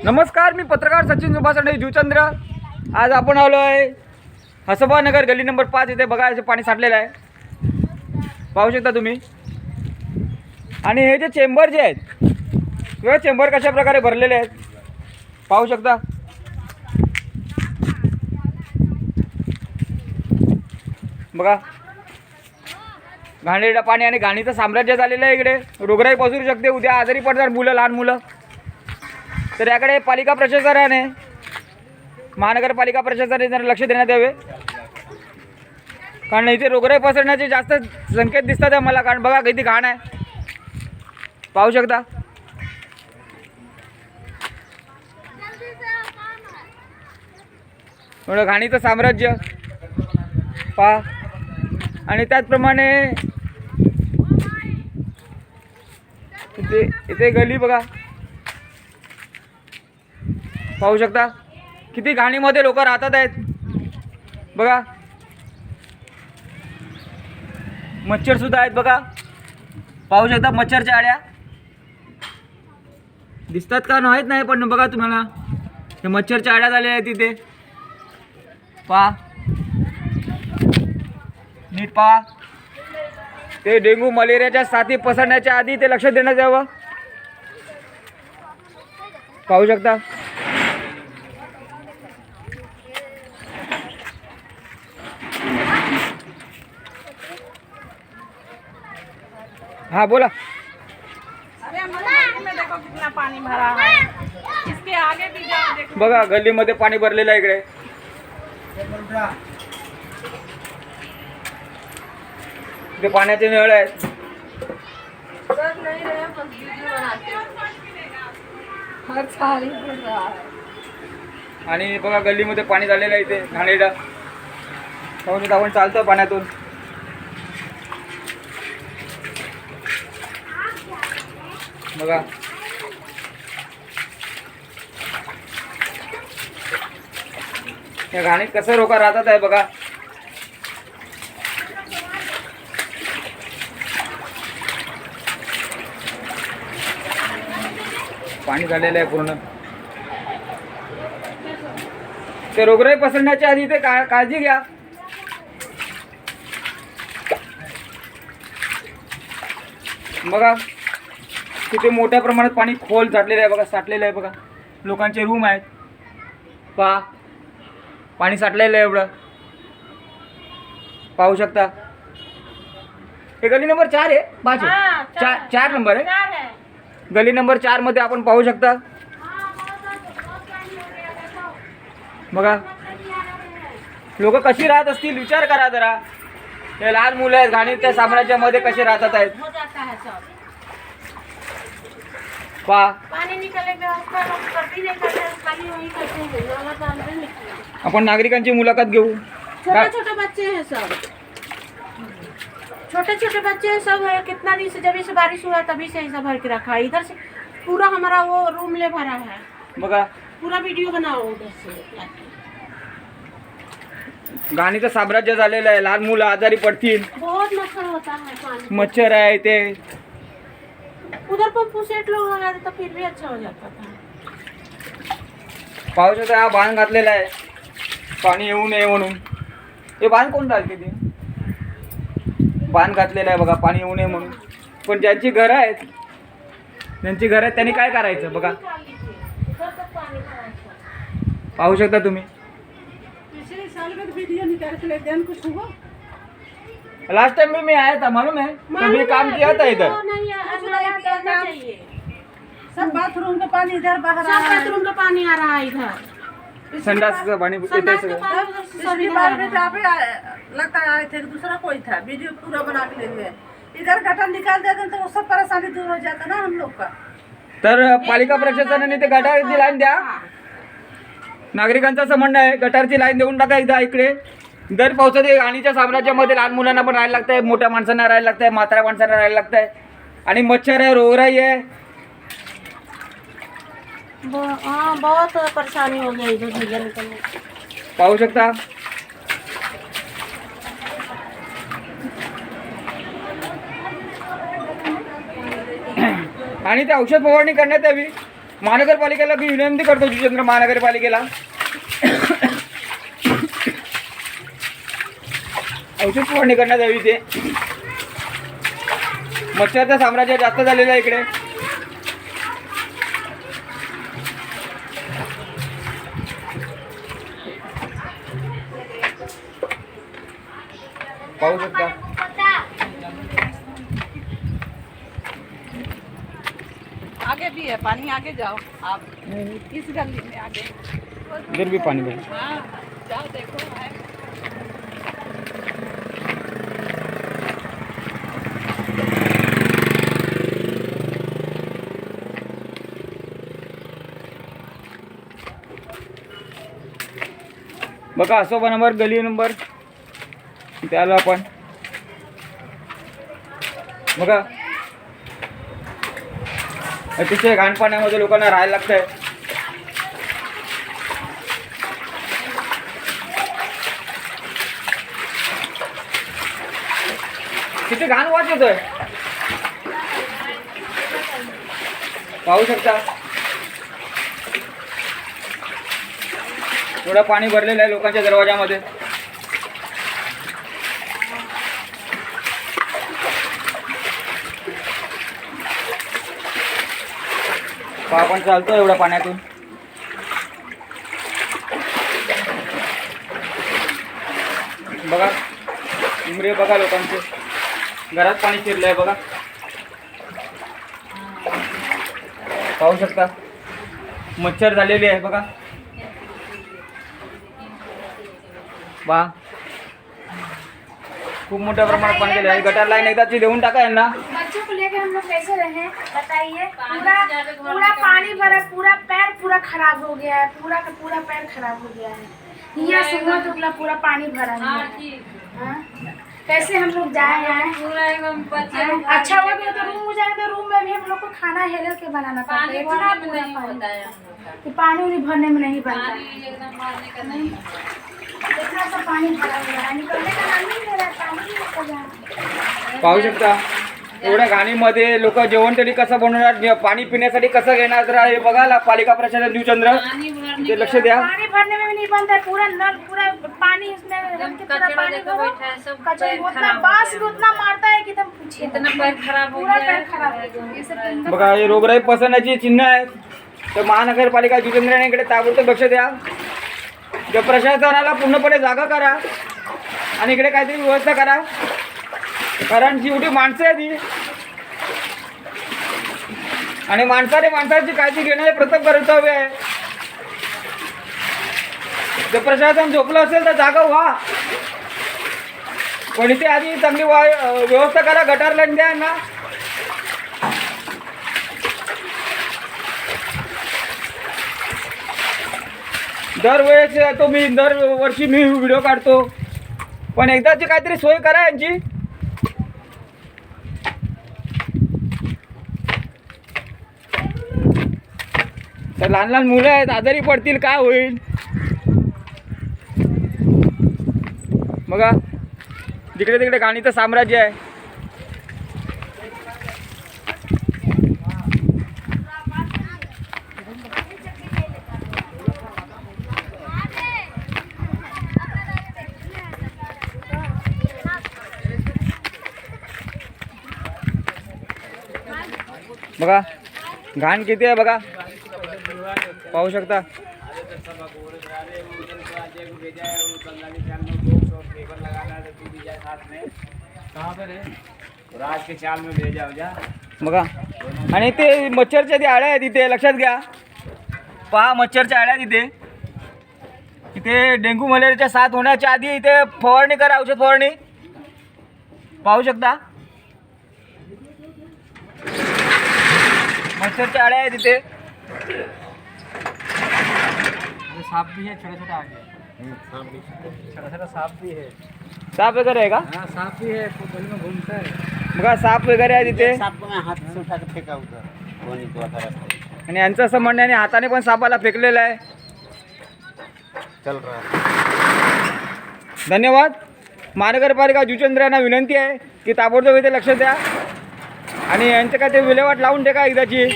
नमस्कार मी पत्रकार सचिन सुभाषंडे जुचंद्र आज आपण आलो आहे हसबानगर गल्ली नंबर पाच इथे बघा याचे पाणी साठलेलं आहे. पाहू शकता तुम्ही. आणि हे जे चेंबर जे आहेत किंवा चेंबर कशा प्रकारे भरलेले आहेत पाहू शकता. बघा. घाणेरडा पाणी आणि घाणीचं साम्राज्य झालेलं आहे इकडे. रोगराई पसरू शकते. उद्या आजारी पडतात मुलं लहान मुलं. तर याकडे पालिका प्रशासनाने महानगरपालिका प्रशासनाने जरा लक्ष देण्यात यावे. कारण इथे रोगराई पसरण्याचे जास्त संकेत दिसतात आहे मला कारण बघा किती घाण आहे. पाहू शकता? एवढं घाणीचं साम्राज्य. पहा. आणि त्याचप्रमाणे इथे इथे गली बघा. पाहू शकता? किती घाणीमध्ये लोक राहतात आहेत. बघा. मच्छरसुद्धा आहेत बघा. पाहू शकता मच्छरच्या आड्या. दिसतात का? माहीत नाही पण बघा तुम्हाला. हे मच्छरच्या आड्या झालेल्या आहेत तिथे पहा. नीट पहा. ते डेंगू मलेरियाच्या साथी पसरण्याच्या आधी ते लक्ष देण्यात यावं. पाहू शकता. हाँ बोला. कितना पानी भरा है। इसके आगे भी जाओ देखो। बघा गल्लीमध्ये पाणी भरलेलं आहे इकडे. इथे पाण्याचे नळ आहेत. आणि बघा गल्लीमध्ये पाणी झालेलं आहे इथे शकता आपण चालतो पाण्यातून. बघा. या घाणीत कसं रोका राहतात आहे बघा. पाणी झालेलं आहे पूर्ण. ते रोगराई पसरण्याच्या आधी ते का काळजी घ्या. बघा. तिथे मोठ्या प्रमाणात पाणी खोल साठलेलं आहे बघा साठलेलं आहे बघा. लोकांचे रूम आहेत. पहा. पाणी साठलेलं आहे एवढं. पाहू शकता. हे गली नंबर चार आहे. हाँ, चार चार नंबर आहे. गली नंबर चारमध्ये आपण पाहू शकता. बघा. लोक कशी राहत असतील विचार करा जरा. हे लहान मुलं आहेत घाणी त्या साम्राज्यामध्ये कसे राहतात आहेत. निकले आपण नागरिकांची मुलाखत घेऊ. छोटे छोटे बच्चे हैं सब. छोटे छोटे बच्चे हैं सब है कितना दिन से जब से बारिश हुआ तभी से ऐसा भर के रखा है। इधर से पूरा हमारा वो रूम ले भरा है। बघा. पूरा वीडियो बनाओ उधर से। घाणीचं साम्राज्य झालेलं आहे. लहान मुलं आजारी पडतील. बहुत मच्छर होता है पानी। मच्छर आहे ते. उधर पंपू सेट लोग लगा देता फिर भी अच्छा हो जाता था। पाहू शकता हा बांध घातलेला आहे. पाणी येऊ नये म्हणून. हे बांध कोण घालते ते? बांध घातलेला आहे बघा पाणी येऊ नये म्हणून. पण ज्यांची घरं आहेत ज्यांची घरं आहेत त्यांनी काय करायचं बघा। पाहू शकता तुम्ही? पिछले साल में वीडियो निकाल के लेते हैं कुछ हुआ लास्ट टाइम भी मैं आया था मालूम है तो काम किया था इधर? नहीं हमें यहाँ करना चाहिए। सब बाथरूम का पानी इधर बह रहा सब है। बाथरूम का पानी आ रहा है इधर। संडासचं पाणी येते संडास पानी लगता आए थे दूसरा कोई था वीडियो पूरा बना के ले गए इधर गटर निकाल देते तो वो सब परेशानी दूर हो जाता ना हम लोग का। तर पालिका प्रशासनाने ते गटारची लाईन द्या। नागरिकांचं असं म्हणणं आहे गटारची लाईन देऊन टाका इथं इकडे. दर पावसात घाणीच्या साम्राज्यामध्ये लहान मुलांना पण राहायला लागतंय मोठ्या माणसांना राहायला लागतंय म्हाताऱ्या माणसांना राहायला लागतंय. आणि मच्छर आहे रोगराई आहे. हाँ बहुत परेशानी हो गई इधर भैया निकलने की। पाहू शकता? आणि ते औषध फवारणी करण्यात यावी. महानगरपालिकेला मी विनंती करतो जुचंद्र महानगरपालिकेला. औषध फवारणी करण्यात यावी ते मच्छरचं साम्राज्य जास्त झालेलं आहे इकडे. पाहू शकता. आगे भी है पानी आगे जाओ आप। इस गली में आगे। इधर भी पानी भर हाँ जाओ देखो है बघा असोबा नंबर गली नंबर त्याला आपण बघा. अतिशय घाण पाण्यामध्ये लोकांना राहायला लागतंय. किती घाण वाच येतोय. पाहू शकता? एवढं पाणी भरलेलं आहे लोकांच्या दरवाजामध्ये आपण चालतो एवढ्या पाण्यातून. बघा उमरे बघा लोकांचे. घरात पाणी शिरलं आहे बघा. पाहू शकता. मच्छर झालेली आहे बघा. वा खूप मोठ्या प्रमाणात पाणी गेलं. गटार लाईन एकदा ती देऊन टाका यांना. बच्चों को लेकर हम लोग कैसे रहे? बताइए. पूरा पूरा पानी भरा पूरा पैर पूरा खराब हो गया है. पूरा का पूरा पैर खराब हो गया है. यहाँ पूरा पानी भरा हुआ है हाँ? कैसे हम लोग जाए आए हाँ? अच्छा हुआ कि तो रूम जाए तो रूम में भी हम लोग को खाना हेलर के बनाना पड़ता है। इतना पूरा पानी। कि। पानी भरने में नहीं बनता। पाहू शकता. एवढ्या घाणीमध्ये लोक जेवण तरी कसं बनवणार? पाणी पिण्यासाठी कसं घेणार? तर हे बघा ला- पालिका प्रशासन देवचंद्र. ते लक्ष द्या. पानी भरने में भी नहीं बनता है पूरा नल पूरा पानी इसमें रख के पूरा पानी भरो कचरा उतना बांस भी उतना मारता है कि एकदम पूछिए। इतना पैर खराब पूरा पैर खराब हो। गया ये सब बघा हे रोगराई पसरण्याची चिन्ह आहेत तर महानगरपालिका जितेंद्र इकडे ताबडतोब लक्ष द्या. त्या प्रशासनाला पूर्णपणे जागा करा. आणि इकडे काहीतरी व्यवस्था करा. कारण जेवढी माणसं आहेत ही. आणि माणसाने माणसाची काळजी घेणं हे प्रथम कर्तव्य आहे. जर प्रशासन झोपलं असेल तर जागा व्हा. पण इथे आधी चांगली व्यवस्था करा गटार लाईन द्या ना दरवेळेस तो मी दरवर्षी मी व्हिडिओ काढतो. पण एकदाची काहीतरी सोय करा यांची. तर लहान लहान मुलं आहेत आजारी पडतील काय होईल? बघा जिकडे तिकडे गाणीचं साम्राज्य आहे. बघा घाण किती आहे बघा. पाहू शकता. बघा. आणि ते मच्छरच्या ते आळ्या आहेत इथे लक्षात घ्या. पहा मच्छरच्या आळ्या आहेत तिथे इथे डेंग्यू मलेरियाच्या साथ होण्याच्या आधी इथे फवारणी करा औषध फवारणी. पाहू शकता. मच्छरच्या आळ्या आहेत इथे. सांप भी है छोटा छोटा आ गया छोटा छोटा सांप भी है साप वगैरे आहे का? हाँ सांप भी है गली में घूमता है बघा साप वगैरे आहे तिथे सांप को मैं हाथ से उठा के फेंका उधर वो निकला था रास्ते आणि यांचं असं म्हणणं आहे आणि हाताने पण सापाला फेकलेलं आहे. चल रहा है धन्यवाद. महानगरपालिका जुचंद्र यांना विनंती आहे की ताबडतोब इथे लक्ष द्या. आणि यांचं काय ते विल्हेवाट लावून टाका एकदाची?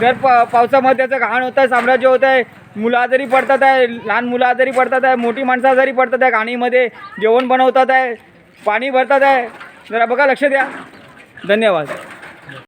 जर प पावसामध्ये त्याचं घाण होतं आहे साम्राज्य होत आहे मुलं आजारी पडतात आहे लहान मुलं आजारी पडतात आहे मोठी माणसं आजारी पडतात आहे घाणीमध्ये जेवण बनवतात आहे पाणी भरतात आहे. जरा बघा लक्ष द्या. धन्यवाद.